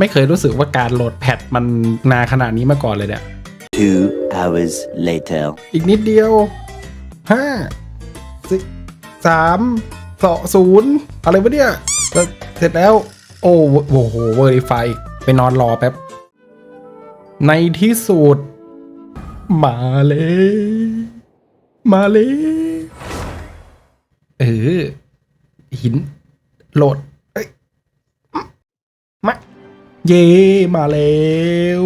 ไม่เคยรู้สึกว่าการโหลดแพทมันนานขนาดนี้มาก่อนเลยเนี่ย Two hours later. อีกนิดเดียวห้าสิสามสองศูนย์อะไรวะเนี่ยเอ่อเสร็จแล้ว โอ้โหโหเวอร์ไฟไปนอนรอแป๊บ ในที่สุด มาเลย มาเลย เออ หินโหลดเอ้ยมา เย่มาแล้ว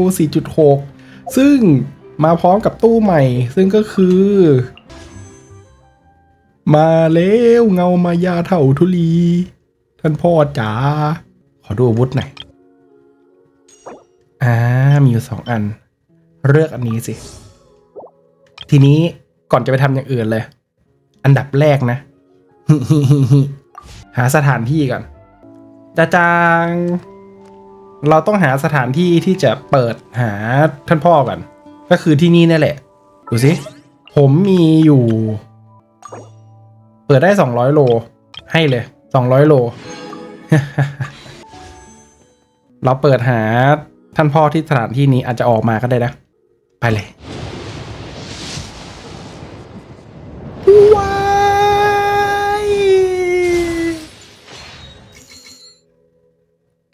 4.6 ซึ่งมาพร้อมกับตู้ใหม่ ซึ่งก็คือ มาแล้วเงามายาเถ่าทุลี ท่านพ่อจ๋า ขอดูอาวุธหน่อย อ่า มีอยู่สองอัน เลือกอันนี้สิ ทีนี้ก่อนจะไปทำอย่างอื่นเลย อันดับแรกนะ หาสถานที่ก่อนจาจาง เราต้องหาสถานที่ที่จะเปิดหาท่านพ่อก่อนก็คือที่นี่นี่แหละ ดูสิ ผมมีอยู่ เปิดได้ 200 โล ให้เลย 200 โล เราเปิดหาท่านพ่อที่สถานที่นี้อาจจะออกมาก็ได้นะ ไปเลยว้า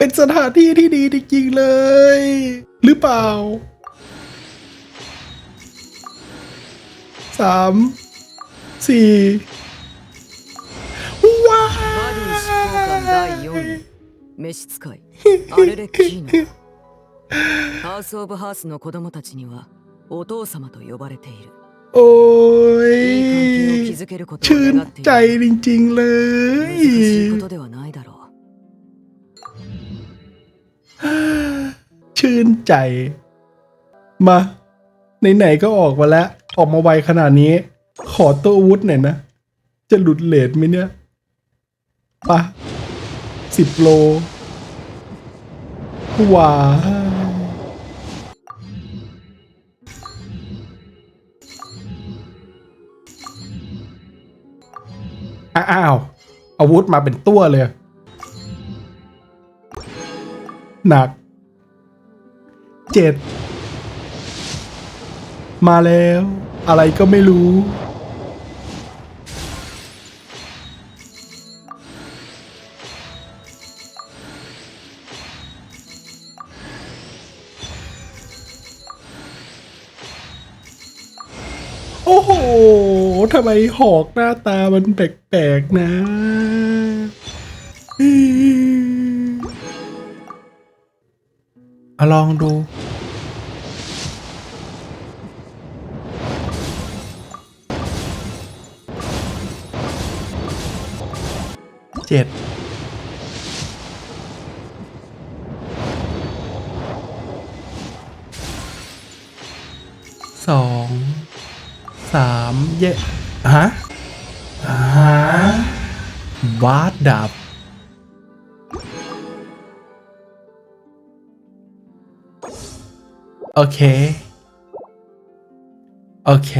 เป็นสถานที่ที่ดีจริงๆเลย หรือเปล่า สาม สี่ ว้า バディ執行官第4ย 位召使いアルレッキーノハウス・オブ・ハースの子供たちにはお父様と呼ばれている โอ้ย いい関係を築けることを ชื่น 願ってい ใจ る จริงๆเล 難 ย しいことではないだろ う ชื่นใจ มาไหนๆก็ออกมาแล้ว ออกมาไวขนาดนี้ ขอตัวอาวุธหน่อยนะ จะหลุดเลทไหมเนี่ยปะสิบโลว้าอ้าว อาวุธมาเป็นตัวเลย หนัก เจ็ดมาแล้ว อะไรก็ไม่รู้ โอ้โหทำไมหอกหน้าตามันแปลกๆนะ เอาลองดู เจ็ดสองสามเยะฮะฮะวาดดับ โอเค โอเค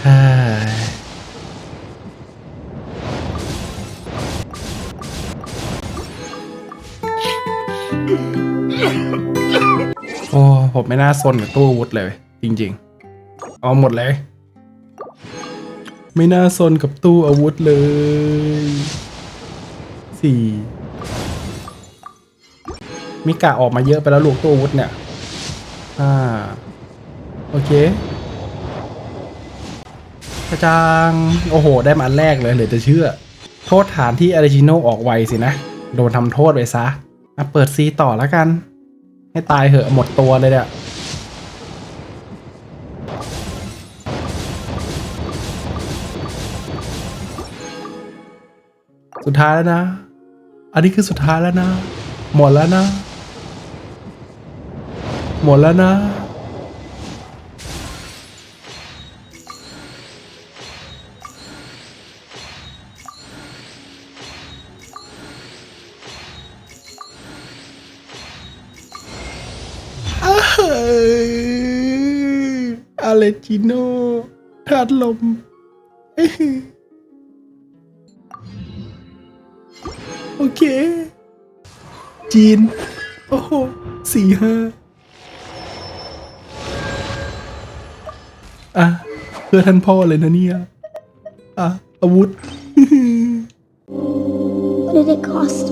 เฮ้ยโอ้ ผมไม่น่าซนกับตู้อาวุธเลย จริง ๆ เอาหมดเลย ไม่น่าซนกับตู้อาวุธเลยสี่ มิกะออกมาเยอะไปแล้วลูกตู้อาวุธเนี่ย อ่า โอเคกระจางโอ้โห ได้มาอันแรกเลยเหลือจะเชื่อ โทษฐานที่อาริจิโนออกไวสินะ โดนทำโทษไปซะอะเปิดซีต่อแล้วกัน ให้ตายเหอะหมดตัวเลยเนี่ยสุดท้ายแล้วนะ อันนี้คือสุดท้ายแล้วนะ หมดแล้วนะ หมดแล้วนะ อาเลจิโนธาตุลม โอเค จีน โอ้โหสี่ห้า อะเพื่อท่านพ่อเลยนะเนี่ย อะ อาวุธ What did it cost?